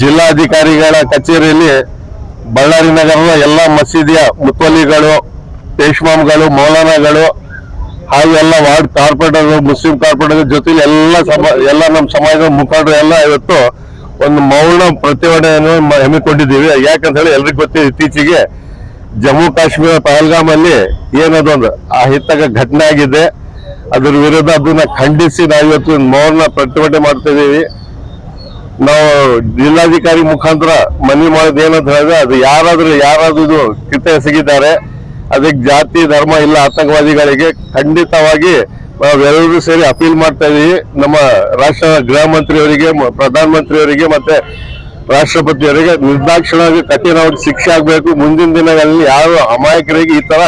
ಜಿಲ್ಲಾಧಿಕಾರಿಗಳ ಕಚೇರಿಯಲ್ಲಿ ಬಳ್ಳಾರಿ ನಗರದ ಎಲ್ಲ ಮಸೀದಿಯ ಮುತ್ವಲಿಗಳು ಪೇಶ್ಮಾಮ್ಗಳು ಮೌಲಾನಾಗಳು ಹಾಗೂ ಎಲ್ಲ ವಾರ್ಡ್ ಕಾರ್ಪೊರೇಟರ್ ಮುಸ್ಲಿಂ ಕಾರ್ಪೊರೇಟರ್ ಜೊತೆಲಿ ಎಲ್ಲ ಸಮ, ಎಲ್ಲ ನಮ್ಮ ಸಮಾಜದ ಮುಖಂಡರು ಎಲ್ಲ ಇವತ್ತು ಒಂದು ಮೌನ ಪ್ರತಿಭಟನೆಯನ್ನು ಹಮ್ಮಿಕೊಂಡಿದ್ದೀವಿ. ಯಾಕಂತ ಹೇಳಿ ಎಲ್ರಿಗೂ ಗೊತ್ತಿದೆ ಇತ್ತೀಚೆಗೆ ಜಮ್ಮು ಕಾಶ್ಮೀರ ಪಹಲ್ಗಾಮ್ ಅಲ್ಲಿ ಏನದೊಂದು ಆ ಹಿತಕ ಘಟನೆ ಆಗಿದೆ. ಅದ್ರ ವಿರುದ್ಧ ಅದನ್ನ ಖಂಡಿಸಿ ನಾವು ಇವತ್ತು ಮೌನ ಪ್ರತಿಭಟನೆ ಮಾಡ್ತಾ ಇದೀವಿ ನಾವು ಜಿಲ್ಲಾಧಿಕಾರಿ ಮುಖಾಂತರ ಮನವಿ ಮಾಡೋದು ಏನಂತ ಹೇಳಿದ್ರೆ ಅದು ಯಾರಾದ್ರೂ ಯಾರಾದ್ರೂ ಇದು ಕೃತ್ಯ ಎಸಗಿದ್ದಾರೆ ಅದಕ್ಕೆ ಜಾತಿ, ಧರ್ಮ ಇಲ್ಲ ಆತಂಕವಾದಿಗಳಿಗೆ ಖಂಡಿತವಾಗಿ ನಾವೆಲ್ಲರೂ ಸೇರಿ ಅಪೀಲ್ ಮಾಡ್ತಾ ಇದೀವಿ. ನಮ್ಮ ರಾಷ್ಟ್ರ ಗೃಹ ಮಂತ್ರಿಯವರಿಗೆ ಪ್ರಧಾನಮಂತ್ರಿಯವರಿಗೆ ಮತ್ತೆ ರಾಷ್ಟ್ರಪತಿಯವರಿಗೆ ನಿರ್ದಾಕ್ಷಿಣ್ಯವಾಗಿ ಕಠಿಣವಾಗಿ ಶಿಕ್ಷೆ ಆಗಬೇಕು. ಮುಂದಿನ ದಿನಗಳಲ್ಲಿ ಯಾರು ಅಮಾಯಕರಿಗೆ ಈ ತರ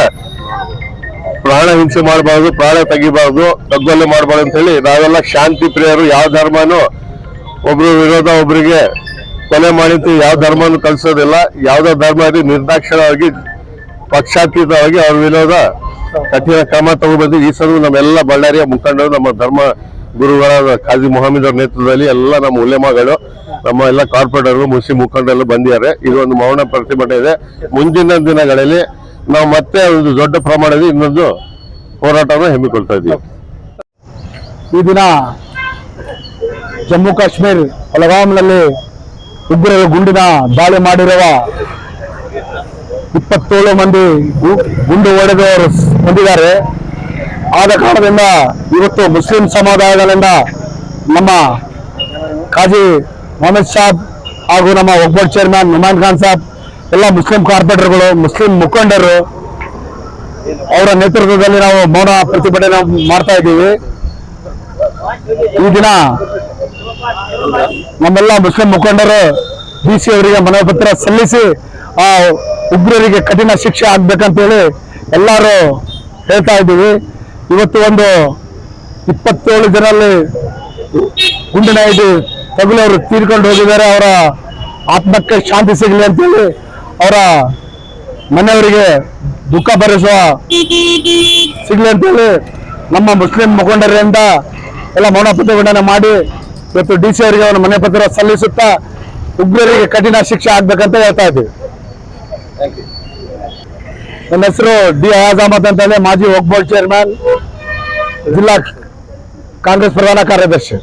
ಪ್ರಾಣ ಹಿಂಸೆ ಮಾಡಬಾರ್ದು, ಪ್ರಾಣ ತೆಗಿಬಾರ್ದು ಕಗ್ಗೊಲೆ ಮಾಡಬಾರ್ದು ಅಂತ ಹೇಳಿ ನಾವೆಲ್ಲ ಶಾಂತಿ ಪ್ರಿಯರು, ಯಾವ ಧರ್ಮನೂ ಒಬ್ರು ವಿರೋಧ, ಒಬ್ರಿಗೆ ಕೊಲೆ ಮಾಡಿದ್ದು ಯಾವ ಧರ್ಮನೂ ಕಲಿಸೋದಿಲ್ಲ. ಯಾವುದೇ ಧರ್ಮ ಇರಲಿ ನಿರ್ದಾಕ್ಷಿಣ್ಯವಾಗಿ, ಪಕ್ಷಾತೀತವಾಗಿ ಅವ್ರ ವಿರೋಧ ಕಠಿಣ ಕ್ರಮ ತಗೋಬಂದು ಈ ಸಲ ನಮ್ಮೆಲ್ಲ ಬಳ್ಳಾರಿಯ ಮುಖಂಡರು, ನಮ್ಮ ಧರ್ಮ ಗುರುಗಳಾದ ಖಾಜಿ ಮೊಹಮ್ಮದ್ ಅವರ ನೇತೃತ್ವದಲ್ಲಿ ಎಲ್ಲ ನಮ್ಮ ಉಲೆಮಾಗಳು, ನಮ್ಮ ಎಲ್ಲ ಕಾರ್ಪೊರೇಟರ್ ಮುಸ್ಲಿಂ ಮುಖಂಡರೆಲ್ಲ ಬಂದಿದ್ದಾರೆ. ಇದು ಒಂದು ಮೌನ ಪ್ರತಿಭಟನೆ ಇದೆ. ಮುಂದಿನ ದಿನಗಳಲ್ಲಿ ನಾವು ಮತ್ತೆ ಒಂದು ದೊಡ್ಡ ಪ್ರಮಾಣದಲ್ಲಿ ಇನ್ನೊಂದು ಹೋರಾಟವನ್ನು ಹಮ್ಮಿಕೊಳ್ತಾ ಇದ್ದೀವಿ. ಈ ದಿನ ಜಮ್ಮು ಕಾಶ್ಮೀರ್ ಪುಲ್ವಾಮ್ನಲ್ಲಿ ಉಗ್ರರು ಗುಂಡಿನ ದಾಳಿ ಮಾಡಿರುವ ಇಪ್ಪತ್ತೇಳು ಮಂದಿ ಗುಂಡು ಹೊಡೆದವರು ಹೊಂದಿದ್ದಾರೆ. ಆದ ಕಾರಣದಿಂದ ಇವತ್ತು ಮುಸ್ಲಿಂ ಸಮುದಾಯಗಳಿಂದ ನಮ್ಮ ಖಾಜಿ ಮೊಹಮ್ಮದ್ ಸಾಬ್ ಹಾಗೂ ನಮ್ಮ ಒಬ್ಬರ್ ಚೇರ್ಮನ್ ನುಮಾನ್ ಖಾನ್ ಸಾಬ್, ಎಲ್ಲ ಮುಸ್ಲಿಂ ಕಾರ್ಪೊರೇಟರ್ಗಳು, ಮುಸ್ಲಿಂ ಮುಖಂಡರು ಅವರ ನೇತೃತ್ವದಲ್ಲಿ ನಾವು ಮೌನ ಪ್ರತಿಭಟನೆ ಮಾಡ್ತಾ ಇದ್ದೀವಿ. ಈ ದಿನ ನಮ್ಮೆಲ್ಲ ಮುಸ್ಲಿಂ ಮುಖಂಡರು ಡಿ ಸಿ ಅವರಿಗೆ ಮನವಿ ಪತ್ರ ಸಲ್ಲಿಸಿ ಆ ಉಗ್ರರಿಗೆ ಕಠಿಣ ಶಿಕ್ಷೆ ಆಗ್ಬೇಕಂತೇಳಿ ಎಲ್ಲರೂ ಹೇಳ್ತಾ ಇದ್ದೀವಿ. ಇವತ್ತು ಒಂದು ಇಪ್ಪತ್ತೇಳು ಜನರಲ್ಲಿ ಗುಂಡಿನ ಇದು ತಗುಲವರು ತೀರ್ಕೊಂಡು ಹೋಗಿದ್ದಾರೆ. ಅವರ ಆತ್ಮಕ್ಕೆ ಶಾಂತಿ ಸಿಗಲಿ ಅಂತೇಳಿ ಅವರ ಮನೆಯವರಿಗೆ ದುಃಖ ಭರಿಸುವ ಸಿಗಲಿ ಅಂತೇಳಿ ನಮ್ಮ ಮುಸ್ಲಿಂ ಮುಖಂಡರಿಂದ ಎಲ್ಲ ಮೌನ ಪ್ರತಿಭಟನೆ ಮಾಡಿ ಇವತ್ತು ಡಿ ಸಿ ಅವರಿಗೆ ಅವರ ಮನೆ ಪತ್ರ ಸಲ್ಲಿಸುತ್ತಾ ಉಗ್ರರಿಗೆ ಕಠಿಣ ಶಿಕ್ಷೆ ಆಗ್ಬೇಕಂತ ಹೇಳ್ತಾ ಇದ್ದೀವಿ. ನನ್ನ ಹೆಸರು ಡಿ ಅಯಾಜ್ ಅಹಮದ್ ಅಂತೇಳಿ ಮಾಜಿ ಹೋಗ್ಬೋರ್ಡ್ ಚೇರ್ಮನ್ ಜಿಲ್ಲಾ ಕಾಂಗ್ರೆಸ್ ಪ್ರಧಾನ ಕಾರ್ಯದರ್ಶಿ.